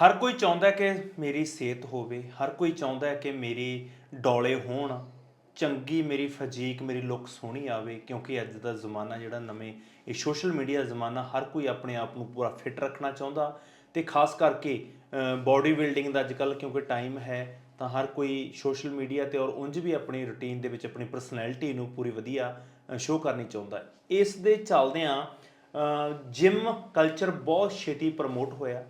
ਹਰ ਕੋਈ ਚਾਹੁੰਦਾ ਕਿ ਮੇਰੀ ਸਿਹਤ ਹੋਵੇ, ਹਰ ਕੋਈ ਚਾਹੁੰਦਾ ਕਿ ਮੇਰੀ ਡੌਲੇ ਹੋਣ, ਚੰਗੀ ਮੇਰੀ ਫਜੀਕ, ਮੇਰੀ ਲੁੱਕ ਸੋਹਣੀ ਆਵੇ, ਕਿਉਂਕਿ ਅੱਜ ਦਾ ਜ਼ਮਾਨਾ ਜਿਹੜਾ ਨਵੇਂ ਇਹ ਸੋਸ਼ਲ ਮੀਡੀਆ ਜ਼ਮਾਨਾ, ਹਰ ਕੋਈ ਆਪਣੇ ਆਪ ਨੂੰ ਪੂਰਾ ਫਿੱਟ ਰੱਖਣਾ ਚਾਹੁੰਦਾ ਤੇ ਖਾਸ ਕਰਕੇ ਬਾਡੀ ਬਿਲਡਿੰਗ ਦਾ ਅੱਜਕੱਲ ਕਿਉਂਕਿ ਟਾਈਮ ਹੈ, ਤਾਂ ਹਰ ਕੋਈ ਸੋਸ਼ਲ ਮੀਡੀਆ ਤੇ ਔਰ ਉਂਝ ਵੀ ਆਪਣੀ ਰੁਟੀਨ ਦੇ ਵਿੱਚ ਆਪਣੀ ਪਰਸਨੈਲਿਟੀ ਨੂੰ ਪੂਰੀ ਵਧੀਆ ਸ਼ੋਅ ਕਰਨੀ ਚਾਹੁੰਦਾ ਹੈ। ਇਸ ਦੇ ਚੱਲਦਿਆਂ ਜਿਮ ਕਲਚਰ ਬਹੁਤ ਛੇਤੀ ਪ੍ਰਮੋਟ ਹੋਇਆ।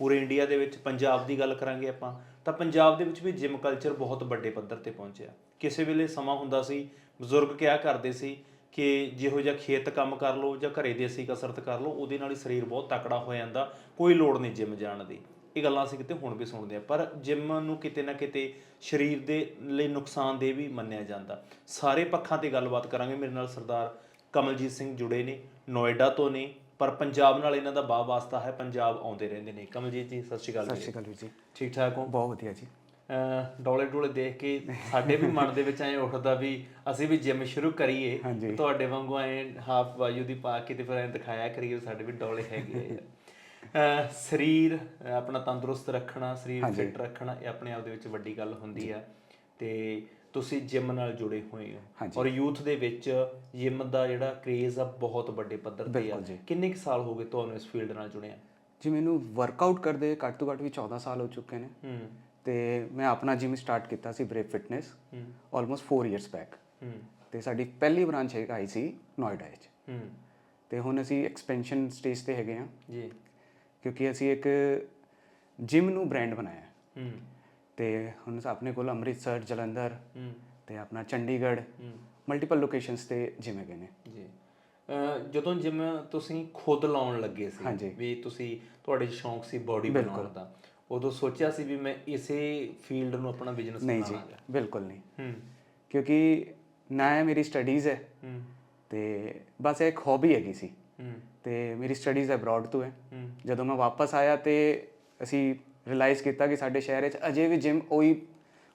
ਪੂਰੇ ਇੰਡੀਆ ਦੇ ਵਿੱਚ ਪੰਜਾਬ ਦੀ ਗੱਲ ਕਰਾਂਗੇ ਆਪਾਂ, ਤਾਂ ਪੰਜਾਬ ਦੇ ਵਿੱਚ ਵੀ ਜਿਮ ਕਲਚਰ ਬਹੁਤ ਵੱਡੇ ਪੱਧਰ ਤੇ ਪਹੁੰਚਿਆ। ਕਿਸੇ ਵੇਲੇ ਸਮਾਂ ਹੁੰਦਾ ਸੀ, ਬਜ਼ੁਰਗ ਕਿਹਾ ਕਰਦੇ ਸੀ ਕਿ ਜਿਹੋ ਜਿਹਾ ਖੇਤ ਕੰਮ ਕਰ ਲਓ ਜਾਂ ਘਰੇ ਦੇਸੀ ਕਸਰਤ ਕਰ ਲਓ, ਉਹਦੇ ਨਾਲ ਹੀ ਸਰੀਰ ਬਹੁਤ ਤਕੜਾ ਹੋ ਜਾਂਦਾ, ਕੋਈ ਲੋੜ ਨਹੀਂ ਜਿਮ ਜਾਣ ਦੀ। ਇਹ ਗੱਲਾਂ ਅਸੀਂ ਕਿਤੇ ਹੁਣ ਵੀ ਸੁਣਦੇ ਆ ਪਰ ਜਿਮ ਨੂੰ ਕਿਤੇ ਨਾ ਕਿਤੇ ਸਰੀਰ ਦੇ ਲਈ ਨੁਕਸਾਨਦੇਹ ਵੀ ਮੰਨਿਆ ਜਾਂਦਾ। ਸਾਰੇ ਪੱਖਾਂ ਤੇ ਗੱਲਬਾਤ ਕਰਾਂਗੇ, ਮੇਰੇ ਨਾਲ ਸਰਦਾਰ ਕਮਲਜੀਤ ਸਿੰਘ ਜੁੜੇ ਨੇ, ਨੋਇਡਾ ਤੋਂ ਨੇ ਪਰ ਪੰਜਾਬ ਨਾਲ ਇਹਨਾਂ ਦਾ ਬਾ ਵਾਸਤਾ ਹੈ ਪੰਜਾਬ ਆਉਂਦੇ ਰਹਿੰਦੇ ਨੇ। ਕਮਲਜੀਤ ਜੀ ਸਤਿ ਸ਼੍ਰੀ ਅਕਾਲ ਸਤਿ ਸ਼੍ਰੀ ਅਕਾਲ ਵੀਰ ਜੀ। ਠੀਕ ਠਾਕ ਹੋ? ਬਹੁਤ ਵਧੀਆ ਜੀ। ਡੋਲੇ ਡੋਲੇ ਦੇਖ ਕੇ ਸਾਡੇ ਵੀ ਮਨ ਦੇ ਵਿੱਚ ਐ ਉੱਠਦਾ ਵੀ ਅਸੀਂ ਵੀ ਜਿਮ ਸ਼ੁਰੂ ਕਰੀਏ। ਤੁਹਾਡੇ ਵਾਂਗੂ ਐ ਹਾਫ ਵਾਯੂ ਦੀ ਪਾ ਕੇ ਤੇ ਫਿਰ ਐ ਦਿਖਾਇਆ ਕਰੀਏ ਸਾਡੇ ਵੀ ਡੋਲੇ ਹੈਗੇ ਆ। ਸਰੀਰ ਆਪਣਾ ਤੰਦਰੁਸਤ ਰੱਖਣਾ ਸਰੀਰ ਫਿੱਟ ਰੱਖਣਾ ਇਹ ਆਪਣੇ ਆਪ ਦੇ ਵਿੱਚ ਵੱਡੀ ਗੱਲ ਹੁੰਦੀ ਆ। ਤੇ ਤੁਸੀਂ ਜਿਮ ਨਾਲ ਜੁੜੇ ਹੋਏ ਹੋ। ਔਰ ਯੂਥ ਦੇ ਵਿੱਚ ਜਿਮ ਦਾ ਜਿਹੜਾ ਕ੍ਰੇਜ਼ ਆ ਬਹੁਤ ਵੱਡੇ ਪੱਧਰ ਤੇ ਆ। ਕਿੰਨੇ ਕੁ ਸਾਲ ਹੋ ਗਏ ਤੁਹਾਨੂੰ ਇਸ ਫੀਲਡ ਨਾਲ ਜੁੜਿਆ? ਜੀ ਮੈਨੂੰ ਵਰਕਆਊਟ ਕਰਦੇ ਘੱਟ ਤੋਂ ਘੱਟ ਵੀ 14 ਸਾਲ ਹੋ ਚੁੱਕੇ ਨੇ। ਤੇ ਮੈਂ ਆਪਣਾ ਜਿਮ ਸਟਾਰਟ ਕੀਤਾ ਸੀ brave fitness almost 4 years back ਤੇ ਸਾਡੀ ਪਹਿਲੀ ਬ੍ਰਾਂਚ ਹੈ ਆਈ ਸੀ ਨੋਇਡਾ ਵਿੱਚ। ਤੇ ਹੁਣ ਅਸੀਂ ਐਕਸਪੈਂਸ਼ਨ ਸਟੇਜ ਤੇ ਹੈਗੇ ਆ ਜੀ। ਕਿਉਂਕਿ ਅਸੀਂ ਇੱਕ ਜਿਮ ਨੂੰ ਬ੍ਰਾਂਡ ਬਣਾਇਆ। ਤੇ ਹੁਣ ਆਪਣੇ ਕੋਲ ਅੰਮ੍ਰਿਤਸਰ ਜਲੰਧਰ ਹੂੰ। ਤੇ ਆਪਣਾ ਚੰਡੀਗੜ੍ਹ ਹੂੰ। ਮਲਟੀਪਲ ਲੋਕੇਸ਼ਨਸ ਤੇ ਜਿਮ ਹੈਗੇ ਨੇ। ਜੀ। ਜਦੋਂ ਜਿਮ ਤੁਸੀਂ ਖੁਦ ਲਾਉਣ ਲੱਗੇ ਸੀ। ਵੀ ਤੁਸੀਂ ਤੁਹਾਡੇ ਸ਼ੌਂਕ ਸੀ ਬਾਡੀ ਬਣਾਉਣ ਦਾ ਉਦੋਂ ਸੋਚਿਆ ਸੀ ਵੀ ਮੈਂ ਇਸੇ ਫੀਲਡ ਨੂੰ ਆਪਣਾ ਬਿਜ਼ਨਸ ਨਹੀਂ ਜੀ ਬਣਾਵਾਂਗਾ? ਬਿਲਕੁਲ ਨਹੀਂ। ਹੂੰ। ਕਿਉਂਕਿ ਨਾ ਇਹ ਮੇਰੀ ਸਟੱਡੀਜ਼ ਹੈ ਹੂੰ। ਤੇ ਬਸ ਇੱਕ ਹੌਬੀ ਹੈਗੀ ਸੀ। ਹੂੰ। ਤੇ ਮੇਰੀ ਸਟੱਡੀਜ਼ ਅਬਰੋਡ ਤੋਂ ਹੈ। ਹੂੰ। ਜਦੋਂ ਮੈਂ ਵਾਪਸ ਆਇਆ ਤੇ ਅਸੀਂ ਰਿਅਲਾਈਜ਼ ਕੀਤਾ ਕਿ ਸਾਡੇ ਸ਼ਹਿਰ ਵਿੱਚ ਅਜੇ ਵੀ ਜਿਮ ਉਹੀ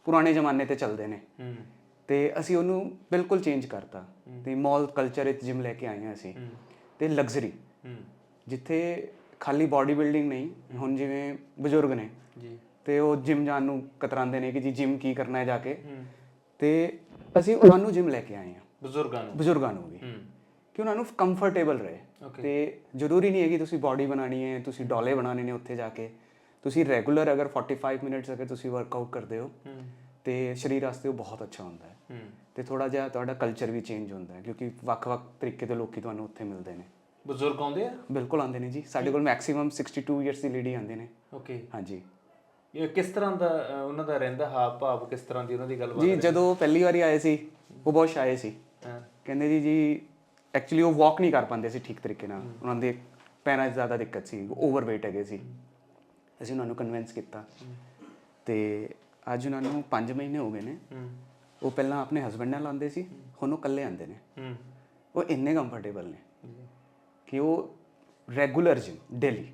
ਪੁਰਾਣੇ ਜ਼ਮਾਨੇ ਤੇ ਚੱਲਦੇ ਨੇ। ਤੇ ਅਸੀਂ ਉਹਨੂੰ ਬਿਲਕੁਲ ਚੇਂਜ ਕਰਤਾ। ਤੇ ਮਾਲ ਕਲਚਰ ਵਿੱਚ ਜਿਮ ਲੈ ਕੇ ਆਏ ਹਾਂ ਅਸੀਂ। ਤੇ ਲਗਜ਼ਰੀ ਜਿੱਥੇ ਖਾਲੀ ਬਾਡੀ ਬਿਲਡਿੰਗ ਨਹੀਂ ਹੁਣ ਜਿਵੇਂ ਬਜ਼ੁਰਗ ਨੇ। ਜੀ। ਤੇ ਉਹ ਜਿਮ ਜਾਣ ਨੂੰ ਕਤਰਾਉਂਦੇ ਨੇ ਕਿ ਜੀ ਜਿਮ ਕੀ ਕਰਨਾ ਹੈ ਜਾ ਕੇ। ਤੇ ਅਸੀਂ ਉਹਨਾਂ ਨੂੰ ਜਿਮ ਲੈ ਕੇ ਆਏ ਹਾਂ। ਬਜ਼ੁਰਗਾਂ ਨੂੰ? ਬਜ਼ੁਰਗਾਂ ਨੂੰ ਵੀ। ਕਿ ਉਹਨਾਂ ਨੂੰ ਕੰਫਰਟੇਬਲ ਰਹੇ. ਤੇ ਜ਼ਰੂਰੀ ਨਹੀਂ ਹੈ ਕਿ ਤੁਸੀਂ ਬਾਡੀ ਬਣਾਣੀ ਹੈ ਤੁਸੀਂ ਡੋਲੇ ਬਣਾਣੇ ਨੇ ਉੱਥੇ ਜਾ ਕੇ। ਤੁਸੀਂ ਰੈਗੂਲਰ ਅਗਰ 45 ਮਿੰਟਸ ਅਗਰ ਤੁਸੀਂ ਵਰਕਆਊਟ ਕਰਦੇ ਹੋ ਤੇ ਸਰੀਰ ਵਾਸਤੇ ਉਹ ਬਹੁਤ ਅੱਛਾ ਹੁੰਦਾ ਹੈ। ਤੇ ਥੋੜਾ ਜਿਹਾ ਤੁਹਾਡਾ ਕਲਚਰ ਵੀ ਚੇਂਜ ਹੁੰਦਾ ਹੈ ਕਿਉਂਕਿ ਵੱਖ-ਵੱਖ ਤਰੀਕੇ ਦੇ ਲੋਕੀ ਤੁਹਾਨੂੰ ਉੱਥੇ ਮਿਲਦੇ ਨੇ। ਬਜ਼ੁਰਗ ਆਉਂਦੇ ਆ? ਬਿਲਕੁਲ ਆਉਂਦੇ ਨੇ ਜੀ। ਸਾਡੇ ਕੋਲ ਮੈਕਸਿਮਮ 62 ਇਅਰਸ ਦੀ ਲੇਡੀ ਆਉਂਦੇ ਨੇ। ਓਕੇ ਹਾਂਜੀ। ਇਹ ਕਿਸ ਤਰ੍ਹਾਂ ਦਾ ਉਹਨਾਂ ਦਾ ਰਹਿੰਦਾ ਹਾਵ ਭਾਵ ਕਿਸ ਤਰ੍ਹਾਂ ਦੀ ਉਹਨਾਂ ਦੀ ਗੱਲਬਾਤ ਜੀ ਜਦੋਂ ਪਹਿਲੀ ਵਾਰੀ ਆਏ ਸੀ ਉਹ ਬਹੁਤ ਸ਼ਾਏ ਸੀ। ਕਹਿੰਦੇ ਜੀ ਜੀ ਐਕਚੁਅਲੀ ਉਹ ਵਾਕ ਨਹੀਂ ਕਰ ਪਾਉਂਦੇ ਸੀ ਠੀਕ ਤਰੀਕੇ ਨਾਲ। ਉਹਨਾਂ ਦੇ ਪੈਰਾਂ 'ਚ ਜ਼ਿਆਦਾ ਦਿੱਕਤ ਸੀ ਓਵਰਵੇਟ ਹੈਗੇ ਸੀ। ਅਸੀਂ ਉਹਨਾਂ ਨੂੰ ਕਨਵਿੰਸ ਕੀਤਾ। ਤੇ ਅੱਜ ਉਹਨਾਂ ਨੂੰ 5 ਮਹੀਨੇ ਹੋ ਗਏ ਨੇ। ਉਹ ਪਹਿਲਾਂ ਆਪਣੇ ਹਸਬੰਡ ਨਾਲ ਆਉਂਦੇ ਸੀ ਹੁਣ ਉਹ ਇਕੱਲੇ ਆਉਂਦੇ ਨੇ। ਉਹ ਇੰਨੇ ਕੰਫਰਟੇਬਲ ਨੇ ਕਿ ਉਹ ਰੈਗੂਲਰ ਜਿਮ ਡੇਲੀ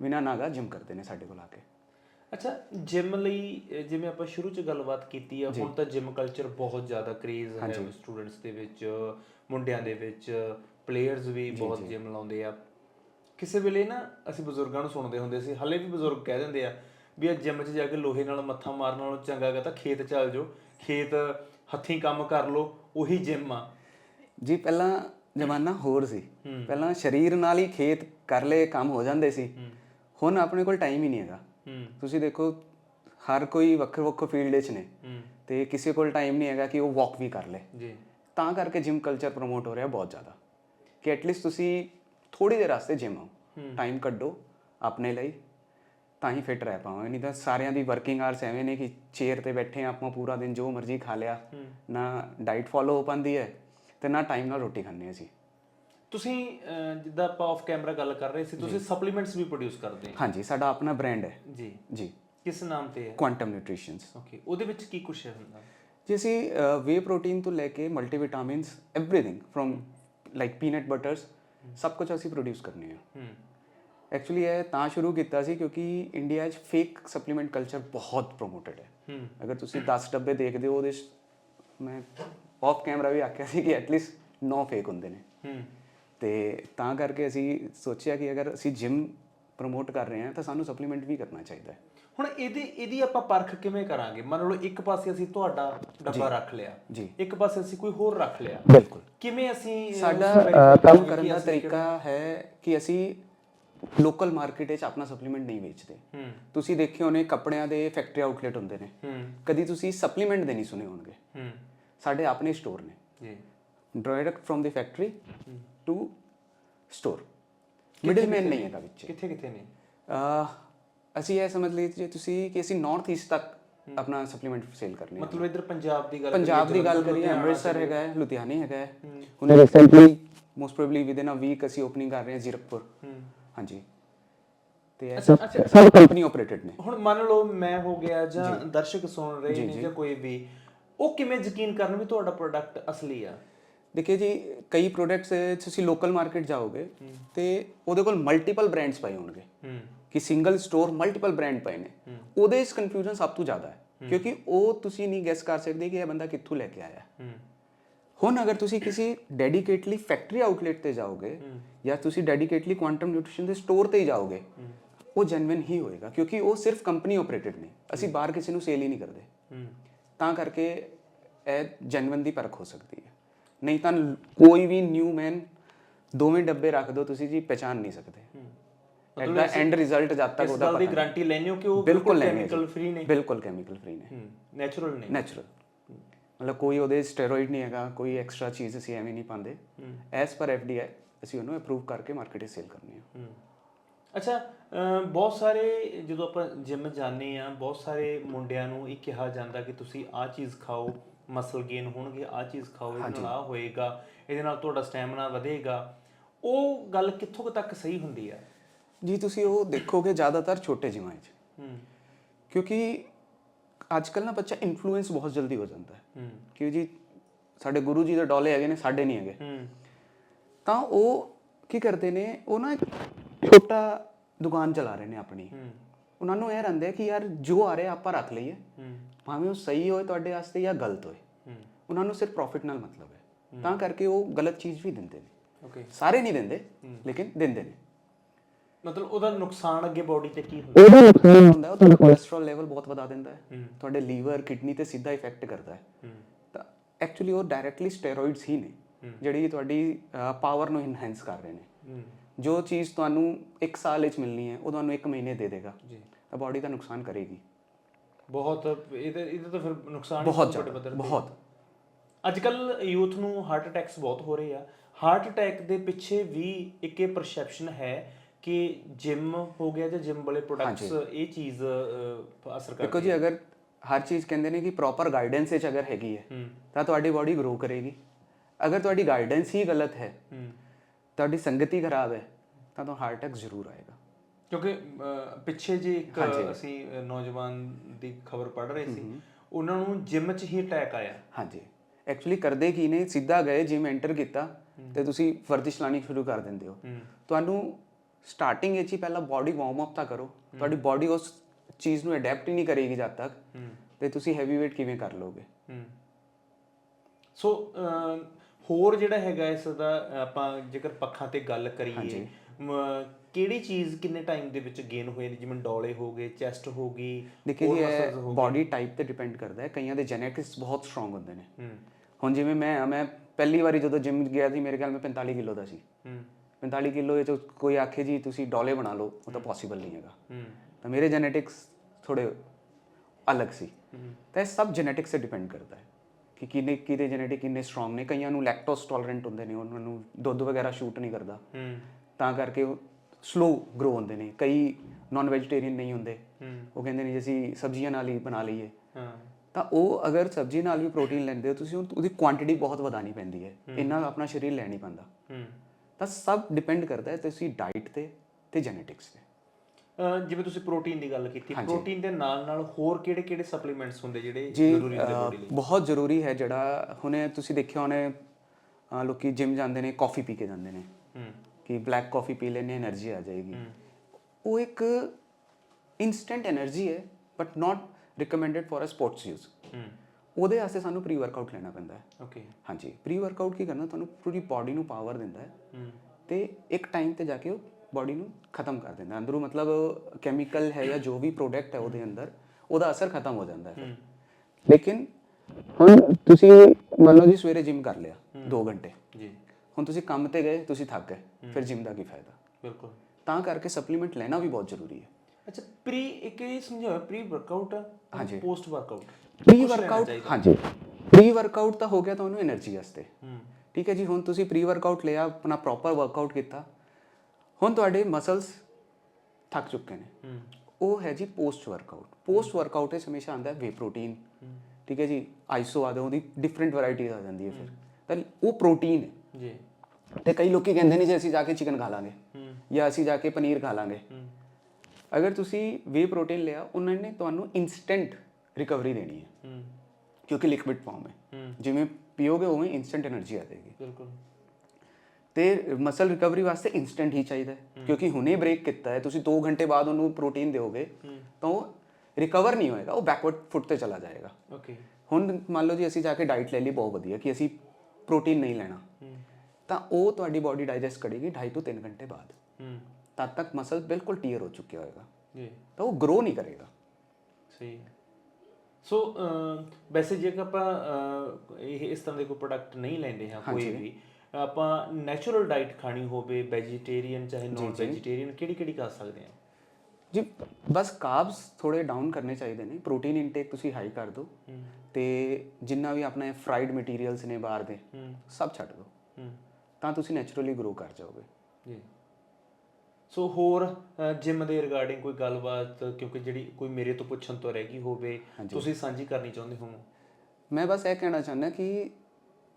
ਬਿਨਾਂ ਨਾਗਾ ਜਿਮ ਕਰਦੇ ਨੇ ਸਾਡੇ ਕੋਲ ਆ ਕੇ। ਅੱਛਾ ਜਿਮ ਲਈ ਜਿਵੇਂ ਆਪਾਂ ਸ਼ੁਰੂ ਚ ਗੱਲਬਾਤ ਕੀਤੀ ਆ ਹੁਣ ਤਾਂ ਜਿਮ ਕਲਚਰ ਬਹੁਤ ਜ਼ਿਆਦਾ ਕ੍ਰੇਜ਼ ਹੈ ਸਟੂਡੈਂਟਸ ਦੇ ਵਿੱਚ ਮੁੰਡਿਆਂ ਦੇ ਵਿੱਚ ਪਲੇਅਰਸ ਵੀ ਬਹੁਤ ਜਿਮ ਲਾਉਂਦੇ ਆ। ਕਿਸੇ ਵੇਲੇ ਨਾ ਅਸੀਂ ਬਜ਼ੁਰਗਾਂ ਨੂੰ ਸੁਣਦੇ ਹੁੰਦੇ ਸੀ ਹਲੇ ਵੀ ਬਜ਼ੁਰਗ ਕਹਿ ਦਿੰਦੇ ਆ ਵੀ ਆ ਜਿਮ 'ਚ ਜਾ ਕੇ ਲੋਹੇ ਨਾਲ ਮੱਥਾ ਮਾਰਨ ਨਾਲੋਂ ਚੰਗਾ ਤਾਂ ਖੇਤ ਚੱਲ ਜਾਓ ਖੇਤ ਹੱਥੀਂ ਕੰਮ ਕਰ ਲਓ ਉਹੀ ਜਿਮ ਆ। ਜੀ ਪਹਿਲਾਂ ਜ਼ਮਾਨਾ ਹੋਰ ਸੀ। ਪਹਿਲਾਂ ਸਰੀਰ ਨਾਲ ਹੀ ਖੇਤ ਕਰ ਲਏ ਕੰਮ ਹੋ ਜਾਂਦੇ ਸੀ। ਹੁਣ ਆਪਣੇ ਕੋਲ ਟਾਈਮ ਹੀ ਨਹੀਂ ਹੈਗਾ। ਤੁਸੀਂ ਦੇਖੋ ਹਰ ਕੋਈ ਵੱਖੋ ਵੱਖੋ ਫੀਲਡ ਵਿੱਚ ਨੇ। ਤੇ ਕਿਸੇ ਕੋਲ ਟਾਈਮ ਨਹੀਂ ਹੈਗਾ ਕਿ ਉਹ ਵਾਕ ਵੀ ਕਰ ਲੇ। ਜੀ। ਤਾਂ ਕਰਕੇ ਜਿਮ ਕਲਚਰ ਪ੍ਰਮੋਟ ਹੋ ਰਿਹਾ ਬਹੁਤ ਜ਼ਿਆਦਾ। ਕਿ ਐਟਲੀਸਟ ਤੁਸੀਂ ਥੋੜੀ ਦੇਰ ਵਾਸਤੇ ਜਿਮ ਆਓ। ਟਾਈਮ ਕੱਢੋ ਆਪਣੇ ਲਈ ਤਾਂ ਹੀ ਫਿਟ ਰਹਿ ਪਾਵਾਂਗੇ। ਨਹੀਂ ਤਾਂ ਸਾਰਿਆਂ ਦੀ ਵਰਕਿੰਗ ਆਵਰਸ ਐਵੇਂ ਨੇ ਕਿ ਚੇਅਰ ਤੇ ਬੈਠੇ ਆਪਾਂ ਪੂਰਾ ਦਿਨ ਜੋ ਮਰਜ਼ੀ ਖਾ ਲਿਆ ਨਾ ਡਾਈਟ ਫੋਲੋ ਹੋ ਪਾਉਂਦੀ ਹੈ ਤੇ ਨਾ ਟਾਈਮ ਨਾਲ ਰੋਟੀ ਖਾਂਦੇ ਅਸੀਂ। ਤੁਸੀਂ ਜਿੱਦਾਂ ਆਪਾਂ ਆਫ ਕੈਮਰਾ ਗੱਲ ਕਰ ਰਹੇ ਸੀ ਤੁਸੀਂ ਸਪਲੀਮੈਂਟਸ ਵੀ ਪ੍ਰੋਡਿਊਸ ਕਰਦੇ ਹੋ? ਹਾਂਜੀ ਸਾਡਾ ਆਪਣਾ ਬ੍ਰਾਂਡ ਹੈ। ਜੀ। ਜੀ। ਕਿਸ ਨਾਮ ਤੇ ਹੈ? ਕੁਆਂਟਮ ਨਿਊਟ੍ਰੀਸ਼ਨਸ ਓਕੇ ਉਹਦੇ ਵਿੱਚ ਕੀ ਕੁਛ ਹੈ ਹੁੰਦਾ? ਜੀ ਅਸੀਂ ਵੇ ਪ੍ਰੋਟੀਨ ਤੋਂ ਲੈ ਕੇ multivitamins everything from like peanut butters ਸਭ ਕੁਝ ਅਸੀਂ ਪ੍ਰੋਡਿਊਸ ਕਰਨੇ ਆ ਹੂੰ। ਐਕਚੁਅਲੀ ਇਹ ਤਾਂ ਸ਼ੁਰੂ ਕੀਤਾ ਸੀ ਕਿਉਂਕਿ ਇੰਡੀਆ 'ਚ ਫੇਕ ਸਪਲੀਮੈਂਟ ਕਲਚਰ ਬਹੁਤ ਪ੍ਰੋਮੋਟਡ ਹੈ। ਅਗਰ ਤੁਸੀਂ 10 ਡੱਬੇ ਦੇਖਦੇ ਹੋ ਉਹਦੇ ਮੈਂ ਆਫ ਕੈਮਰਾ ਵੀ ਆਖਿਆ ਸੀ ਕਿ ਐਟਲੀਸਟ 9 ਫੇਕ ਹੁੰਦੇ ਨੇ। ਤੇ ਤਾਂ ਕਰਕੇ ਅਸੀਂ ਸੋਚਿਆ ਕਿ ਅਗਰ ਅਸੀਂ ਜਿਮ ਪ੍ਰਮੋਟ ਕਰ ਰਹੇ ਹਾਂ ਤਾਂ ਸਾਨੂੰ ਸਪਲੀਮੈਂਟ ਵੀ ਕਰਨਾ ਚਾਹੀਦਾ ਹੈ। ਹੁਣ ਇਹਦੀ ਇਹਦੀ ਆਪਾਂ ਪਰਖ ਕਿਵੇਂ ਕਰਾਂਗੇ? ਮੰਨ ਲਓ ਇੱਕ ਪਾਸੇ ਅਸੀਂ ਤੁਹਾਡਾ ਡੱਬਾ ਰੱਖ ਲਿਆ। ਜੀ। ਇੱਕ ਪਾਸੇ ਅਸੀਂ ਕੋਈ ਹੋਰ ਰੱਖ ਲਿਆ। ਬਿਲਕੁਲ। ਕਿਵੇਂ ਅਸੀਂ ਸਾਡਾ ਕੰਮ ਕਰਨ ਦਾ ਤਰੀਕਾ ਹੈ ਕਿ ਅਸੀਂ ਲੋਕਲ ਮਾਰਕੀਟ ਵਿੱਚ ਆਪਣਾ ਸਪਲੀਮੈਂਟ ਨਹੀਂ ਵੇਚਦੇ। ਹੂੰ। ਤੁਸੀਂ ਦੇਖੇ ਹੋਣੇ ਕੱਪੜਿਆਂ ਦੇ ਫੈਕਟਰੀ ਆਊਟਲੈਟ ਹੁੰਦੇ ਨੇ। ਹੂੰ। ਕਦੀ ਤੁਸੀਂ ਸਪਲੀਮੈਂਟ ਦੇ ਨਹੀਂ ਸੁਣੇ ਹੋਣਗੇ। ਹੂੰ। ਸਾਡੇ ਆਪਣੇ ਸਟੋਰ ਨੇ। ਜੀ। Direct firm the factory to store middleman ਨਹੀਂ ਹੈਗਾ ਵਿੱਚ। ਕਿੱਥੇ ਕਿੱਥੇ ਨੇ ਅਸੀਂ ਇਹ ਸਮਝ ਲਈ ਜੇ ਤੁਸੀਂ ਕਿ ਅਸੀਂ ਨਾਰਥ ਈਸਟ ਤੱਕ ਆਪਣਾ ਸਪਲੀਮੈਂਟ ਸੇਲ ਕਰਨੇ ਮਤਲਬ ਇਧਰ ਪੰਜਾਬ ਦੀ ਗੱਲ ਪੰਜਾਬ ਦੀ ਗੱਲ ਕਰੀਏ ਅੰਮ੍ਰਿਤਸਰ ਹੈਗਾ ਹੈ ਲੁਧਿਆਣੇ ਹੈਗਾ। ਹੈ। ਹੁਣ recently most probably within a week ਅਸੀਂ ਓਪਨਿੰਗ ਕਰ ਰਹੇ ਹਾਂ ਜ਼ੀਰਕਪੁਰ। ਹੂੰ। ਹਾਂਜੀ। ਤੇ ਇਹ ਅੱਛਾ, ਸਭ ਅੱਛਾ। ਸਭ ਕੰਪਨੀ ਆਪਰੇਟਡ ਨੇ। ਹੁਣ ਮੰਨ ਲਓ ਮੈਂ ਹੋ ਗਿਆ ਜਾਂ ਦਰਸ਼ਕ ਸੁਣ ਰਹੇ ਨੇ ਜੀ। ਕੋਈ ਵੀ ਉਹ ਕਿਵੇਂ ਯਕੀਨ ਕਰਨ ਵੀ ਤੁਹਾਡਾ ਪ੍ਰੋਡਕਟ ਅਸਲੀ ਆ? ਦੇਖਿਏ ਜੀ ਕਈ ਪ੍ਰੋਡਕਟਸ ਤੁਸੀਂ ਲੋਕਲ ਮਾਰਕੀਟ ਜਾਓਗੇ ਤੇ ਉਹਦੇ ਕੋਲ ਮਲਟੀਪਲ ਬ੍ਰਾਂਡਸ ਪਏ ਹੋਣਗੇ। ਹੂੰ। ਕਿ ਸਿੰਗਲ ਸਟੋਰ ਮਲਟੀਪਲ ਬ੍ਰਾਂਡ ਪਏ ਨੇ। ਉਹਦੇ ਇਸ ਕਨਫਿਊਜ਼ਨ ਸਭ ਤੋਂ ਜ਼ਿਆਦਾ ਹੈ। ਕਿਉਂਕਿ ਉਹ ਤੁਸੀਂ ਨਹੀਂ ਗੈਸ ਕਰ ਸਕਦੇ ਕਿ ਇਹ ਬੰਦਾ ਕਿੱਥੋਂ ਲੈ ਕੇ ਆਇਆ। ਹੈ ਹੂੰ। ਹੁਣ ਅਗਰ ਤੁਸੀਂ ਕਿਸੇ ਡੈਡੀਕੇਟਲੀ ਫੈਕਟਰੀ ਆਊਟਲੈਟ ਤੇ ਜਾਓਗੇ ਜਾਂ ਤੁਸੀਂ ਡੈਡੀਕੇਟਲੀ ਕੁਆਂਟਮ ਨਿਊਟ੍ਰੀਸ਼ਨ ਦੇ ਸਟੋਰ ਤੇ ਹੀ ਜਾਓਗੇ ਉਹ ਜੈਨੂਇਨ ਹੀ ਹੋਏਗਾ ਕਿਉਂਕਿ ਉਹ ਸਿਰਫ ਕੰਪਨੀ ਆਪਰੇਟਡ ਨੇ। ਅਸੀਂ ਬਾਹਰ ਕਿਸੇ ਨੂੰ ਸੇਲ ਹੀ ਨਹੀਂ ਕਰਦੇ। ਤਾਂ ਕਰਕੇ ਇਹ ਜੈਨੂਇਨ ਦੀ ਪਰਖ ਹੋ ਸਕਦੀ ਹੈ। ਨਹੀਂ ਤਾਂ ਕੋਈ ਵੀ ਨਿਊ ਮੈਨ ਦੋਵੇਂ ਡੱਬੇ ਰੱਖ ਦੋ ਤੁਸੀਂ ਜੀ ਪਛਾਣ ਨਹੀਂ ਸਕਦੇ। ਐਟ ਦਾ ਐਂਡ ਰਿਜ਼ਲਟ ਜਦ ਤੱਕ ਇਸ ਉਹਦਾ ਗੱਲ ਦੀ ਪਤਾ ਗਾਰੰਟੀ ਲੈਣੀ ਹੋ ਕਿ ਉਹ ਬਿਲਕੁਲ ਕੈਮੀਕਲ। ਫ੍ਰੀ ਨੇ? ਬਿਲਕੁਲ ਕੈਮੀਕਲ ਫ੍ਰੀ ਨੇ। ਨੈਚੁਰਲ ਨੇ। ਨੈਚੁਰਲ ਮਤਲਬ ਕੋਈ ਉਹਦੇ ਸਟੀਰੋਇਡ ਨਹੀਂ ਹੈਗਾ ਕੋਈ ਐਕਸਟਰਾ ਚੀਜ਼ ਅਸੀਂ ਐਵੇਂ ਨਹੀਂ ਪਾਉਂਦੇ। ਐਸ ਪਰ ਐਫਡੀਆਈ ਅਸੀਂ ਉਹਨੂੰ ਅਪਰੂਵ ਕਰਕੇ ਮਾਰਕੀਟ 'ਚ ਸੇਲ ਕਰਨੀ ਹੈ। ਅੱਛਾ ਬਹੁਤ ਸਾਰੇ ਜਦੋਂ ਆਪਾਂ ਜਿਮ ਜਾਂਦੇ ਆ ਬਹੁਤ ਸਾਰੇ ਮੁੰਡਿਆਂ ਨੂੰ ਇਹ ਕਿਹਾ ਜਾਂਦਾ ਕਿ ਤੁਸੀਂ ਆਹ ਚੀਜ਼ ਖਾਓ ਮਸਲ ਗੇਨ ਹੋਣਗੇ ਆਹ ਚੀਜ਼ ਖਾਓ ਇਹਦੇ ਨਾਲ ਆਹ ਹੋਏਗਾ ਇਹਦੇ ਨਾਲ ਤੁਹਾਡਾ ਸਟੈਮਿਨਾ ਵਧੇਗਾ। ਉਹ ਗੱਲ ਕਿੱਥੋਂ ਤੱਕ ਸਹੀ ਹੁੰਦੀ ਆ? ਜੀ ਤੁਸੀਂ ਉਹ ਦੇਖੋਗੇ ਜ਼ਿਆਦਾਤਰ ਛੋਟੇ ਜਿਮਾਂ 'ਚ। ਹੂੰ। ਕਿਉਂਕਿ ਅੱਜ ਕੱਲ੍ਹ ਨਾ ਬੱਚਾ ਇਨਫਲੂਐਂਸ ਬਹੁਤ ਜਲਦੀ ਹੋ ਜਾਂਦਾ ਹੈ। ਕਿ ਜੀ ਸਾਡੇ ਗੁਰੂ ਜੀ ਦੇ ਡੋਲੇ ਹੈਗੇ ਨੇ ਸਾਡੇ ਨਹੀਂ ਹੈਗੇ। ਤਾਂ ਉਹ ਕੀ ਕਰਦੇ ਨੇ ਉਹ ਨਾ ਇੱਕ ਛੋਟਾ ਦੁਕਾਨ ਚਲਾ ਰਹੇ ਨੇ ਆਪਣੀ। ਉਹਨਾਂ ਨੂੰ ਇਹ ਰਹਿੰਦਾ ਕਿ ਯਾਰ ਜੋ ਆ ਰਿਹਾ ਆਪਾਂ ਰੱਖ ਲਈਏ। ਭਾਵੇਂ ਉਹ ਸਹੀ ਹੋਏ ਤੁਹਾਡੇ ਵਾਸਤੇ ਜਾਂ ਗਲਤ ਹੋਏ। ਉਹਨਾਂ ਨੂੰ ਸਿਰਫ ਪ੍ਰੋਫਿਟ ਨਾਲ ਮਤਲਬ ਹੈ। ਤਾਂ ਕਰਕੇ ਉਹ ਗਲਤ ਚੀਜ਼ ਵੀ ਦਿੰਦੇ ਨੇ। ਓਕੇ ਸਾਰੇ ਨਹੀਂ ਦਿੰਦੇ ਲੇਕਿਨ ਦਿੰਦੇ ਨੇ। ਮਤਲਬ ਉਹਦਾ ਨੁਕਸਾਨ ਅੱਗੇ ਬਾਡੀ ਤੇ ਕੀ ਹੁੰਦਾ? ਉਹਦਾ ਨੁਕਸਾਨ ਹੁੰਦਾ ਉਹ ਤੁਹਾਡਾ ਕੋਲੇਸਟ੍ਰੋਲ ਲੈਵਲ ਬਹੁਤ ਵਧਾ ਦਿੰਦਾ ਹੈ। ਤੁਹਾਡੇ ਲੀਵਰ ਕਿਡਨੀ ਤੇ ਸਿੱਧਾ ਇਫੈਕਟ ਕਰਦਾ ਹੈ। ਤਾਂ ਐਕਚੁਅਲੀ ਉਹ ਡਾਇਰੈਕਟਲੀ ਸਟੀਰੋਇਡਸ ਹੀ ਨੇ ਜਿਹੜੀ ਤੁਹਾਡੀ ਪਾਵਰ ਨੂੰ ਇਨਹੈਂਸ ਕਰ ਰਹੇ ਨੇ। ਜੋ ਚੀਜ਼ ਤੁਹਾਨੂੰ 1 ਸਾਲ ਵਿੱਚ ਮਿਲਣੀ ਹੈ ਉਹ ਤੁਹਾਨੂੰ 1 ਮਹੀਨੇ ਦੇ ਦੇਗਾ। ਜੀ। ਤਾਂ ਬਾਡੀ ਦਾ ਨੁਕਸਾਨ ਕਰੇਗੀ। ਬਹੁਤ ਇਹਦੇ ਇਹਦੇ ਤਾਂ ਫਿਰ ਨੁਕਸਾਨ ਬਹੁਤ। ਬਹੁਤ। ਅੱਜ ਕੱਲ ਯੂਥ ਨੂੰ ਹਾਰਟ ਅਟੈਕਸ ਬਹੁਤ ਹੋ ਰਹੇ ਆ। ਹਾਰਟ ਅਟੈਕ ਦੇ ਪਿੱਛੇ ਵੀ ਇੱਕ ਇਹ ਪਰਸੈਪਸ਼ਨ ਹੈ ਕਿ ਜਿਮ ਹੋ ਗਿਆ ਜਾਂ ਜਿਮ ਵਾਲੇ ਪ੍ਰੋਡਕਟਸ ਇਹ ਚੀਜ਼ ਅਸਰ ਦੇਖੋ ਕਰਦੀ ਜੀ ਅਗਰ ਹਰ ਚੀਜ਼ ਕਹਿੰਦੇ ਨੇ ਕਿ ਪ੍ਰੋਪਰ ਗਾਈਡੈਂਸ ਵਿੱਚ ਅਗਰ ਹੈਗੀ ਹੈ ਤਾਂ ਤੁਹਾਡੀ ਬਾਡੀ ਗਰੋ ਕਰੇਗੀ। ਅਗਰ ਤੁਹਾਡੀ ਗਾਈਡੈਂਸ ਹੀ ਗਲਤ ਹੈ ਤੁਹਾਡੀ ਸੰਗਤੀ ਖਰਾਬ ਹੈ ਤਾਂ ਤੁਹਾਨੂੰ ਹਾਰਟ ਅਟੈਕ ਜ਼ਰੂਰ ਆਏਗਾ। ਕਿਉਂਕਿ ਪਿੱਛੇ ਜੇ ਇੱਕ ਅਸੀਂ ਨੌਜਵਾਨ ਦੀ ਖਬਰ ਪੜ੍ਹ ਰਹੇ ਸੀ ਉਹਨਾਂ ਨੂੰ ਜਿਮ 'ਚ ਹੀ ਅਟੈਕ ਆਇਆ। ਹਾਂਜੀ। ਐਕਚੁਅਲੀ ਕਰਦੇ ਕੀ ਨੇ? ਸਿੱਧਾ ਗਏ ਜਿਮ ਐਂਟਰ ਕੀਤਾ ਤੇ ਤੁਸੀਂ ਵਰਜਿਸ਼ ਲਾਣੀ ਸ਼ੁਰੂ ਕਰ ਦਿੰਦੇ ਹੂੰ। ਤੁਹਾਨੂੰ ਸਟਾਰਟਿੰਗ ਵਿੱਚ ਹੀ ਪਹਿਲਾਂ ਬਾਡੀ ਵਾਰਮ ਅਪ ਤਾਂ ਕਰੋ। ਤੁਹਾਡੀ ਬਾਡੀ ਉਸ ਚੀਜ਼ ਨੂੰ ਅਡੈਪਟ ਹੀ ਨਹੀਂ ਕਰੇਗੀ ਜਦ ਤੱਕ। ਤੇ ਤੁਸੀਂ ਹੈਵੀ weight ਕਿਵੇਂ ਕਰ ਲੋਗੇ? ਸੋ ਹੋਰ ਜਿਹੜਾ ਹੈਗਾ ਇਸ ਦਾ ਆਪਾਂ ਜੇਕਰ ਪੱਖਾਂ ਤੇ ਗੱਲ ਕਰੀਏ ਕਿਹੜੀ ਚੀਜ਼ ਕਿੰਨੇ ਟਾਈਮ ਦੇ ਵਿੱਚ ਗੇਨ ਹੋਏ ਜਿਵੇਂ ਡੌਲੇ ਹੋ ਗਏ ਚੈਸਟ ਹੋ ਗਈ ਹੋਰ ਜੀ ਇਹ ਬਾਡੀ ਟਾਈਪ ਤੇ ਡਿਪੈਂਡ ਕਰਦਾ ਹੈ। ਕਈਆਂ ਦੇ ਜੈਨੇਟਿਕਸ ਬਹੁਤ ਸਟਰੋਂਗ ਹੁੰਦੇ ਨੇ। ਹੁਣ ਜਿਵੇਂ ਮੈਂ ਮੈਂ ਪਹਿਲੀ ਵਾਰੀ ਜਦੋਂ ਜਿਮ ਗਿਆ ਸੀ ਮੇਰੇ ਖਿਆਲ ਮੈਂ 45 ਕਿਲੋ ਦਾ ਸੀ। 45 ਕਿਲੋ ਵਿੱਚ ਕੋਈ ਆਖੇ ਜੀ ਤੁਸੀਂ ਡੋਲੇ ਬਣਾ ਲਓ ਉਹ ਤਾਂ ਪੋਸੀਬਲ ਨਹੀਂ ਹੈਗਾ। ਤਾਂ ਮੇਰੇ ਜੈਨੇਟਿਕਸ ਥੋੜੇ ਅਲੱਗ ਸੀ। ਤਾਂ ਇਹ ਸਭ ਜੈਨੇਟਿਕਸ ਤੇ ਡਿਪੈਂਡ ਕਰਦਾ ਹੈ ਕਿ ਕਿੰਨੇ ਕਿਹਦੇ ਜੈਨੇਟਿਕ ਕਿੰਨੇ ਸਟਰੋਂਗ ਨੇ। ਕਈਆਂ ਨੂੰ ਲੈਕਟੋਸ ਟੋਲਰੈਂਟ ਹੁੰਦੇ ਨੇ ਉਹਨਾਂ ਨੂੰ ਦੁੱਧ ਵਗੈਰਾ ਸ਼ੂਟ ਨਹੀਂ ਕਰਦਾ। ਤਾਂ ਕਰਕੇ ਉਹ ਸਲੋ ਗਰੋ ਹੁੰਦੇ ਨੇ। ਕਈ ਨਾਨ ਵੈਜੀਟੇਰੀਅਨ ਨਹੀਂ ਹੁੰਦੇ। ਉਹ ਕਹਿੰਦੇ ਨੇ ਜੀ ਅਸੀਂ ਸਬਜ਼ੀਆਂ ਨਾਲ ਹੀ ਬਣਾ ਲਈਏ। ਤਾਂ ਉਹ ਅਗਰ ਸਬਜ਼ੀ ਨਾਲ ਵੀ ਪ੍ਰੋਟੀਨ ਲੈਂਦੇ ਹੋ ਤੁਸੀਂ ਉਹ- ਉਹਦੀ ਕੁਆਂਟੀਟੀ ਬਹੁਤ ਵਧਾਣੀ ਪੈਂਦੀ ਹੈ। ਇੰਨਾ ਆਪਣਾ ਸਰੀਰ ਲੈ ਨਹੀਂ ਪਾਉਂਦਾ। ਤਾਂ ਸਭ ਡਿਪੈਂਡ ਕਰਦਾ ਹੈ ਤੁਸੀਂ ਡਾਈਟ ਤੇ ਤੇ ਜੈਨੇਟਿਕਸ ਤੇ। ਜਿਵੇਂ ਤੁਸੀਂ ਪ੍ਰੋਟੀਨ ਦੀ ਗੱਲ ਕੀਤੀ ਪ੍ਰੋਟੀਨ ਦੇ ਨਾਲ ਨਾਲ ਹੋਰ ਕਿਹੜੇ ਕਿਹੜੇ ਸਪਲੀਮੈਂਟਸ ਹੁੰਦੇ ਜਿਹੜੇ ਜ਼ਰੂਰੀ ਹੁੰਦੇ ਬੋਡੀ ਲਈ? ਬਹੁਤ ਜ਼ਰੂਰੀ ਹੈ ਜਿਹੜਾ ਹੁਣੇ ਤੁਸੀਂ ਦੇਖਿਆ ਹੋਣੇ ਲੋਕੀ ਜਿਮ ਜਾਂਦੇ ਨੇ ਕਾਫੀ ਪੀ ਕੇ ਜਾਂਦੇ ਨੇ। ਕਿ ਬਲੈਕ ਕਾਫੀ ਪੀ ਲੈਣੇ એનર્ਜੀ ਆ ਜਾਏਗੀ। ਉਹ ਇੱਕ ਇਨਸਟੈਂਟ એનર્ਜੀ ਹੈ but not recommended for a sports use ਉਹਦੇ ਵਾਸਤੇ ਸਾਨੂੰ ਪ੍ਰੀ ਵਰਕਆਊਟ ਲੈਣਾ ਪੈਂਦਾ ਹੈ। ਓਕੇ ਹਾਂਜੀ ਪ੍ਰੀ ਵਰਕਆਊਟ ਕੀ ਕਰਨਾ ਤੁਹਾਨੂੰ ਪੂਰੀ ਬਾਡੀ ਨੂੰ ਪਾਵਰ ਦਿੰਦਾ ਹੈ ਹੂੰ। ਤੇ ਇੱਕ ਟਾਈਮ ਤੇ ਜਾ ਕੇ ਉਹ ਬਾਡੀ ਨੂੰ ਖਤਮ ਕਰ ਦਿੰਦਾ ਅੰਦਰੋਂ ਮਤਲਬ ਕੈਮੀਕਲ ਹੈ ਜਾਂ ਜੋ ਵੀ ਪ੍ਰੋਡਕਟ ਹੈ ਉਹਦੇ ਅੰਦਰ ਉਹਦਾ ਅਸਰ ਖਤਮ ਹੋ ਜਾਂਦਾ ਹੈ। ਲੇਕਿਨ ਹੁਣ ਤੁਸੀਂ ਮੰਨ ਲਓ ਜੀ ਸਵੇਰੇ ਜਿਮ ਕਰ ਲਿਆ 2 ਘੰਟੇ। ਜੀ। ਹੁਣ ਤੁਸੀਂ ਕੰਮ ਤੇ ਗਏ ਤੁਸੀਂ ਥੱਕ ਗਏ ਫਿਰ ਜਿਮ ਦਾ ਕੀ ਫਾਇਦਾ? ਬਿਲਕੁਲ। ਤਾਂ ਕਰਕੇ ਸਪਲੀਮੈਂਟ ਲੈਣਾ ਵੀ ਬਹੁਤ ਜ਼ਰੂਰੀ ਹੈ। ਅੱਛਾ ਪ੍ਰੀ ਇੱਕ ਇਹ ਸਮਝਾਓ ਪ੍ਰੀ ਵਰਕਆਊਟ ਹਾਂਜੀ। ਪੋਸਟ ਵਰਕਆਊਟ ਪ੍ਰੀ ਵਰਕਆਊਟ ਹਾਂਜੀ। ਪ੍ਰੀ ਵਰਕਆਊਟ ਤਾਂ ਹੋ ਗਿਆ ਤੁਹਾਨੂੰ એનર્ਜੀ ਵਾਸਤੇ। ਠੀਕ ਹੈ ਜੀ ਹੁਣ ਤੁਸੀਂ ਪ੍ਰੀ ਵਰਕਆਊਟ ਲਿਆ ਆਪਣਾ ਪ੍ਰੋਪਰ ਵਰਕਆਊਟ ਕੀਤਾ। ਹੁਣ ਤੁਹਾਡੇ ਮਸਲਸ ਥੱਕ ਚੁੱਕੇ ਨੇ। ਉਹ ਹੈ ਜੀ ਪੋਸਟ ਵਰਕਆਊਟ ਪੋਸਟ ਵਰਕਆਊਟ ਇਸ ਹਮੇਸ਼ਾ ਆਂਦਾ ਵੇ ਪ੍ਰੋਟੀਨ ਠੀਕ ਹੈ ਜੀ ਆਈਸੋ ਆਦਾ ਉਹਦੀ ਡਿਫਰੈਂਟ ਵੈਰਾਈਟੀਜ਼ ਆ ਜਾਂਦੀ ਹੈ ਫਿਰ। ਤਾਂ ਉਹ ਪ੍ਰੋਟੀਨ ਹੈ। ਜੀ। ਤੇ ਕਈ ਲੋਕੀ ਕਹਿੰਦੇ ਨੇ ਜੇ ਅਸੀਂ ਜਾ ਕੇ ਚਿਕਨ ਖਾ ਲਾਂਗੇ। ਜਾਂ ਅਸੀਂ ਜਾ ਕੇ ਪਨੀਰ ਖਾ ਲਾਂਗੇ। ਅਗਰ ਤੁਸੀਂ ਵੇ ਪ੍ਰੋਟੀਨ ਲਿਆ ਉਹਨਾਂ ਨੇ ਤੁਹਾਨੂੰ ਇਨਸਟੈਂਟ ਰਿਕਵਰੀ ਦੇਣੀ ਹੈ। ਕਿਉਂਕਿ ਲਿਕਵਿਡ ਫਾਰਮ ਹੈ। ਜਿਵੇਂ ਪੀਓਗੇ ਉਵੇਂ ਇਨਸਟੈਂਟ એનર્ਜੀ ਆ ਜਾਏਗੀ। ਬਿਲਕੁਲ। ਤੇ ਮਸਲ ਰਿਕਵਰੀ ਵਾਸਤੇ ਇਨਸਟੈਂਟ ਹੀ ਚਾਹੀਦਾ ਹੈ। ਕਿਉਂਕਿ ਹੁਣੇ ਬ੍ਰੇਕ ਕੀਤਾ ਹੈ। ਤੁਸੀਂ 2 ਘੰਟੇ ਬਾਅਦ ਉਹਨੂੰ ਪ੍ਰੋਟੀਨ ਦਿਓਗੇ ਤਾਂ ਉਹ ਰਿਕਵਰ ਨਹੀਂ ਹੋਏਗਾ। ਉਹ ਬੈਕਵਰਡ ਫੁੱਟ ਤੇ ਚਲਾ ਜਾਏਗਾ। ਓਕੇ ਹੁਣ ਮੰਨ ਲਓ ਜੀ ਅਸੀਂ ਜਾ ਕੇ ਡਾਈਟ ਲੈ ਲਈ ਬਹੁਤ ਵਧੀਆ ਕਿ ਅਸੀਂ ਪ੍ਰੋਟੀਨ ਨਹੀਂ ਲੈਣਾ। ਤਾਂ ਉਹ ਤੁਹਾਡੀ ਬਾਡੀ ਡਾਈਜੈਸਟ ਕਰੇਗੀ 2.5 ਤੋਂ 3 ਘੰਟੇ ਬਾਅਦ। ਤਦ ਤੱਕ ਮਸਲ ਬਿਲਕੁਲ ਟੀਅਰ ਹੋ ਚੁੱਕਿਆ ਹੋਏਗਾ। ਜੀ। ਤਾਂ ਉਹ ਗਰੋ ਨਹੀਂ ਕਰੇਗਾ। ਸਹੀ ਸੋ ਵੈਸੇ ਜੇਕਰ ਆਪਾਂ ਇਹ ਇਸ ਤਰ੍ਹਾਂ ਦੇ ਕੋਈ ਪ੍ਰੋਡਕਟ ਨਹੀਂ ਲੈਂਦੇ ਹਾਂ ਕੋਈ ਵੀ ਆਪਾਂ ਨੈਚੁਰਲ ਡਾਈਟ ਖਾਣੀ ਹੋਵੇ ਵੈਜੀਟੇਰੀਅਨ ਚਾਹੇ ਨਾਨ ਵੈਜੀਟੇਰੀਅਨ ਕਿਹੜੀ ਕਿਹੜੀ ਖਾ ਸਕਦੇ ਹਾਂ? ਜੀ ਬਸ ਕਾਰਬਸ ਥੋੜੇ ਡਾਊਨ ਕਰਨੇ ਚਾਹੀਦੇ ਨੇ ਪ੍ਰੋਟੀਨ ਇਨਟੇਕ ਤੁਸੀਂ ਹਾਈ ਕਰ ਦਿਓ ਤੇ ਜਿੰਨਾ ਵੀ ਆਪਣੇ ਫਰਾਈਡ ਮਟੀਰੀਅਲਸ ਨੇ ਬਾਹਰ ਦੇ ਸਭ ਛੱਡ ਦਿਓ। ਤਾਂ ਤੁਸੀਂ ਨੈਚੁਰਲੀ ਗਰੋ ਕਰ ਜਾਓਗੇ। ਜੀ। ਸੋ ਹੋਰ ਜਿਮ ਦੇ ਰਿਗਾਰਡਿੰਗ ਕੋਈ ਗੱਲਬਾਤ ਕਿਉਂਕਿ ਜਿਹੜੀ ਕੋਈ ਮੇਰੇ ਤੋਂ ਪੁੱਛਣ ਤੋਂ ਰਹਿ ਗਈ ਹੋਵੇ ਤੁਸੀਂ ਸਾਂਝੀ ਕਰਨੀ ਚਾਹੁੰਦੇ ਹੋ? ਮੈਂ ਬਸ ਇਹ ਕਹਿਣਾ ਚਾਹੁੰਦਾ ਕਿ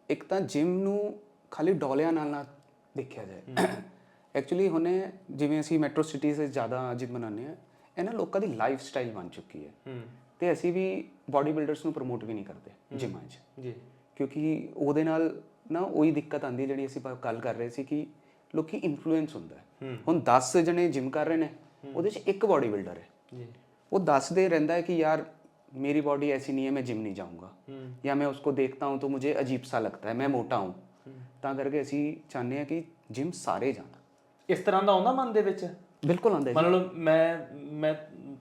ਇੱਕ ਤਾਂ ਜਿਮ ਨੂੰ ਖਾਲੀ ਡੋਲਿਆਂ ਨਾਲ ਨਾ ਦੇਖਿਆ ਜਾਏ। ਐਕਚੁਅਲੀ ਹੁਣੇ ਜਿਵੇਂ ਅਸੀਂ ਮੈਟਰੋ ਸਿਟੀਜ਼ ਵਿੱਚ ਜ਼ਿਆਦਾ ਜਿਮ ਬਣਾਉਂਦੇ ਆ ਇਹ ਨਾ ਲੋਕਾਂ ਦੀ ਲਾਈਫ ਸਟਾਈਲ ਬਣ ਚੁੱਕੀ ਹੈ। ਤੇ ਅਸੀਂ ਵੀ ਬਾਡੀ ਬਿਲਡਰਸ ਨੂੰ ਪ੍ਰਮੋਟ ਵੀ ਨਹੀਂ ਕਰਦੇ ਜਿਮਾਂ 'ਚ ਜੀ। ਕਿਉਂਕਿ ਉਹਦੇ ਨਾਲ ਨਾ ਉਹੀ ਦਿੱਕਤ ਆਂਦੀ ਜਿਹੜੀ ਅਸੀਂ ਗੱਲ ਕਰ ਰਹੇ ਸੀ ਕਿ ਲੋਕੀ ਇਨਫਲੂਐਂਸ ਹੁੰਦਾ ਹੂੰ। ਹੁਣ 10 ਜਣੇ ਜਿਮ ਕਰ ਰਹੇ ਨੇ ਉਹਦੇ 'ਚ ਇੱਕ ਬਾਡੀ ਬਿਲਡਰ ਹੈ ਜੀ वो ਦੱਸਦੇ ਰਹਿੰਦਾ ਹੈ ਕਿ यार मेरी बॉडी ऐसी नहीं है मैं जिम नहीं जाऊंगा ਹੂੰ या मैं उसको देखता हूँ तो मुझे अजीब सा लगता है मैं मोटा हूँ ਤਾਂ ਕਰਕੇ ਅਸੀਂ ਚਾਹੁੰਦੇ ਹਾਂ ਕਿ ਜਿਮ ਸਾਰੇ ਜਾਣ ਇਸ ਤਰ੍ਹਾਂ ਦਾ ਆਉਂਦਾ ਮਨ ਦੇ ਵਿੱਚ ਬਿਲਕੁਲ ਆਉਂਦਾ ਮੰਨ ਲਓ ਮੈਂ ਮੈਂ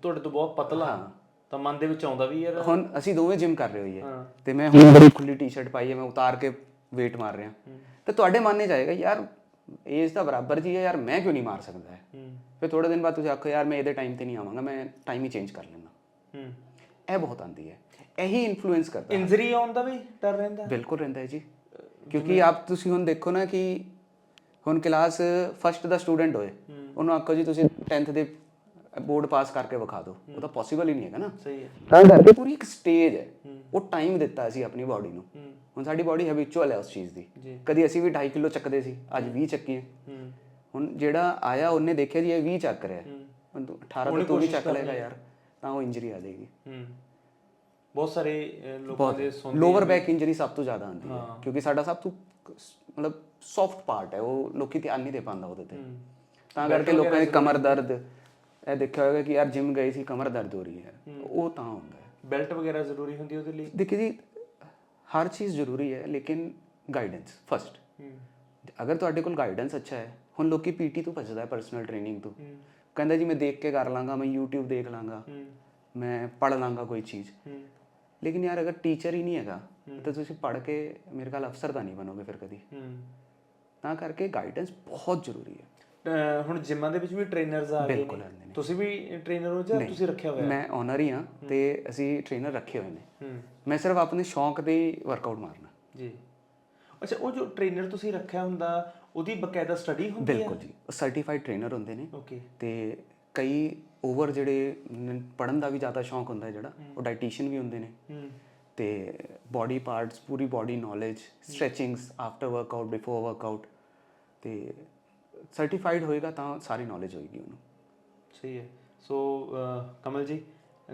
ਤੁਹਾਡੇ ਤੋਂ ਬਹੁਤ ਪਤਲਾ ਹਾਂ ਤਾਂ ਮਨ ਦੇ ਵਿੱਚ ਆਉਂਦਾ ਵੀ ਯਾਰ ਜੀ ਹੁਣ ਅਸੀਂ ਦੋਵੇਂ ਜਿਮ ਕਰ ਰਹੇ ਹੋਈਏ ਹਾਂ। ਤੇ ਮੈਂ ਹੁਣ ਬੜੀ ਖੁੱਲੀ ਟੀ-ਸ਼ਰਟ ਪਾਈ ਹੈ ਮੈਂ ਉਤਾਰ ਕੇ weight ਮਾਰ ਰਿਹਾ ਤੇ ਤੁਹਾਡੇ ਮਨ ਨੇ ਜਾਏਗਾ ਯਾਰ ਏਜ ਤਾਂ ਬਰਾਬਰ ਜੀ ਹੈ ਯਾਰ ਮੈਂ ਕਿਉਂ ਨਹੀਂ ਮਾਰ ਸਕਦਾ ਹੈ? ਫਿਰ ਥੋੜੇ ਦਿਨ ਬਾਅਦ ਤੁਸੀਂ ਆਖੋ ਯਾਰ ਮੈਂ ਇਹਦੇ ਟਾਈਮ ਤੇ ਨਹੀਂ ਆਵਾਂਗਾ ਮੈਂ ਟਾਈਮ ਹੀ ਚੇਂਜ ਕਰ ਲੈਣਾ ਹੂੰ। ਇਹ ਬਹੁਤ ਆਂਦੀ ਹੈ। ਇਹੀ ਇਨਫਲੂਐਂਸ ਕਰਦਾ ਇੰਜਰੀ ਆਉਣ ਦਾ ਵੀ ਡਰ ਰਹਿੰਦਾ ਬਿਲਕੁਲ ਰਹਿੰਦਾ ਹੈ ਜੀ। ਕਿਉਂਕਿ ਆਪ ਤੁਸੀਂ ਹੁਣ ਦੇਖੋ ਨਾ ਕਿ ਹੁਣ ਕਲਾਸ ਫਸਟ ਦਾ ਸਟੂਡੈਂਟ ਹੋਏ। ਉਹਨੂੰ ਆਖੋ ਜੀ ਤੁਸੀਂ 10th ਦੇ ਬੋਰਡ ਪਾਸ ਕਰਕੇ ਵਿਖਾ ਦਿਓ। ਉਹ ਤਾਂ ਪੋਸੀਬਲ ਹੀ ਨਹੀਂ ਹੈਗਾ ਨਾ। ਸਹੀ ਹੈ। ਤਾਂ ਕਰਕੇ ਪੂਰੀ ਇੱਕ ਸਟੇਜ ਹੈ। ਉਹ ਟਾਈਮ ਦਿੱਤਾ ਸੀ ਆਪਣੀ ਬਾਡੀ ਨੂੰ। ਹੁਣ ਸਾਡੀ ਬਾਡੀ ਹੈਬਿਚੁਅਲ ਹੈ ਉਸ ਚੀਜ਼ ਦੀ। ਕਦੀ ਅਸੀਂ ਵੀ 2.5 ਕਿਲੋ ਚੱਕਦੇ ਸੀ ਅੱਜ 20 ਚੱਕੀਏ। ਹੂੰ। ਹੁਣ ਜਿਹੜਾ ਆਇਆ ਉਹਨੇ ਦੇਖਿਆ ਜੀ ਇਹ 20 ਚੱਕ ਰਿਹਾ। ਹੂੰ। ਹੁਣ ਤੂੰ 18 ਤੋਂ ਤੂੰ ਵੀ ਚੱਕ ਲੇਗਾ ਯਾਰ ਤਾਂ ਉਹ ਇੰਜਰੀ ਆ ਜਾਏਗੀ। ਬਹੁਤ ਸਾਰੇ ਲੋਕਾਂ ਦੇ ਸੁਣਦੇ ਲੋਅਰ ਬੈਕ ਇੰਜਰੀ ਸਭ ਤੋਂ ਜ਼ਿਆਦਾ ਆਉਂਦੀ ਹੈ। ਕਿਉਂਕਿ ਸਾਡਾ ਸਭ ਤੋਂ ਮਤਲਬ ਸੌਫਟ ਪਾਰਟ ਹੈ। ਉਹ ਲੋਕੀ ਧਿਆਨ ਨਹੀਂ ਦੇ ਪਾਉਂਦਾ ਉਹਦੇ ਤੇ। ਤਾਂ ਕਰਕੇ ਲੋਕਾਂ ਦੀ ਕਮਰ ਦਰਦ ਇਹ ਦੇਖਿਆ ਹੋਵੇਗਾ ਕਿ ਯਾਰ ਜਿਮ ਗਏ ਸੀ ਕਮਰ ਦਰਦ ਹੋ ਰਹੀ ਹੈ। ਉਹ ਤਾਂ ਹੁੰਦਾ ਹੈ। ਬੈਲਟ ਵਗੈਰਾ ਜ਼ਰੂਰੀ ਹੁੰਦੀ ਉਹਦੇ ਲਈ? ਦੇਖਿए ਜੀ ਹਰ ਚੀਜ਼ ਜ਼ਰੂਰੀ ਹੈ ਲੇਕਿਨ ਗਾਈਡੈਂਸ ਫਸਟ ਅਗਰ ਤੁਹਾਡੇ ਕੋਲ ਗਾਈਡੈਂਸ ਅੱਛਾ ਹੈ ਹੁਣ ਲੋਕੀ ਪੀਟੀ ਤੋਂ ਭੱਜਦਾ ਹੈ ਪਰਸਨਲ ਟ੍ਰੇਨਿੰਗ ਤੋਂ। ਕਹਿੰਦਾ ਜੀ ਮੈਂ ਦੇਖ ਕੇ ਕਰ ਲਾਂਗਾ ਮੈਂ YouTube ਦੇਖ ਲਾਂਗਾ ਮੈਂ ਪੜ ਲਾਂਗਾ ਕੋਈ ਚੀਜ਼। ਲੇਕਿਨ ਯਾਰ ਅਗਰ ਟੀਚਰ ਹੀ ਨਹੀਂ ਹੈਗਾ ਤਾਂ ਤੁਸੀਂ ਪੜ ਕੇ ਮੇਰੇ ਖਿਆਲ ਅਫਸਰ ਤਾਂ ਨਹੀਂ ਬਣੋਗੇ ਫਿਰ ਕਦੀ। ਤਾਂ ਕਰਕੇ ਗਾਈਡੈਂਸ ਬਹੁਤ ਜ਼ਰੂਰੀ ਹੈ। ਹੁਣ ਜਿਮਾਂ ਦੇ ਵਿੱਚ ਵੀ ਟ੍ਰੇਨਰਸ ਆ ਗਏ ਨੇ। ਤੁਸੀਂ ਵੀ ਟ੍ਰੇਨਰ ਹੋ ਜਾਂ ਤੁਸੀਂ ਰੱਖਿਆ ਹੋਇਆ? ਮੈਂ ਓਨਰ ਹੀ ਹਾਂ ਤੇ ਅਸੀਂ ਟ੍ਰੇਨਰ ਰੱਖੇ ਹੋਏ ਨੇ। ਮੈਂ ਸਿਰਫ ਆਪਣੇ ਸ਼ੌਂਕ ਦੇ ਵਰਕਆਊਟ ਮਾਰਨਾ। ਜੀ। ਅੱਛਾ ਉਹ ਜੋ ਟ੍ਰੇਨਰ ਤੁਸੀਂ ਰੱਖਿਆ ਹੁੰਦਾ ਉਹਦੀ ਬਕਾਇਦਾ ਸਟੱਡੀ ਹੁੰਦੀ ਹੈ? ਬਿਲਕੁਲ ਜੀ। ਸਰਟੀਫਾਈਡ ਟ੍ਰੇਨਰ ਹੁੰਦੇ ਨੇ। ਓਕੇ ਤੇ ਕਈ ਓਵਰ ਜਿਹੜੇ ਪੜਨ ਦਾ ਵੀ ਜ਼ਿਆਦਾ ਸ਼ੌਂਕ ਹੁੰਦਾ ਹੈ। ਜਿਹੜਾ ਉਹ ਡਾਈਟੀਸ਼ੀਅਨ ਵੀ ਹੁੰਦੇ ਨੇ। ਤੇ ਬਾਡੀ ਪਾਰਟਸ ਪੂਰੀ body knowledge stretchings after workout before workout ਤੇ ਸਰਟੀਫਾਈਡ ਹੋਏਗਾ ਤਾਂ ਸਾਰੀ ਨੌਲੇਜ ਹੋਏਗੀ ਉਹਨੂੰ। ਸਹੀ ਹੈ। ਸੋ ਕਮਲ ਜੀ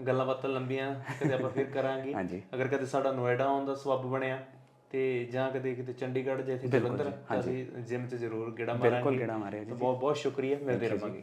ਗੱਲਾਂ ਬਾਤਾਂ ਲੰਬੀਆਂ ਕਦੇ ਆਪਾਂ ਫਿਰ ਕਰਾਂਗੇ। ਹਾਂਜੀ। ਅਗਰ ਕਦੇ ਸਾਡਾ ਨੋਇਡਾ ਆਉਣ ਦਾ ਸਬੱਬ ਬਣਿਆ ਤੇ ਜਾਂ ਕਦੇ ਕਿਤੇ ਚੰਡੀਗੜ੍ਹ ਜਾਂ ਇੱਥੇ ਜਲੰਧਰ ਅਸੀਂ ਜਿਮ 'ਚ ਜ਼ਰੂਰ ਗੇੜਾ ਮਾਰਾਂਗੇ। ਬਿਲਕੁਲ ਗੇੜਾ ਮਾਰਿਆ ਜੀ। ਬਹੁਤ ਬਹੁਤ ਸ਼ੁਕਰੀਆ। ਮਿਲਦੇ ਰਹਾਂਗੇ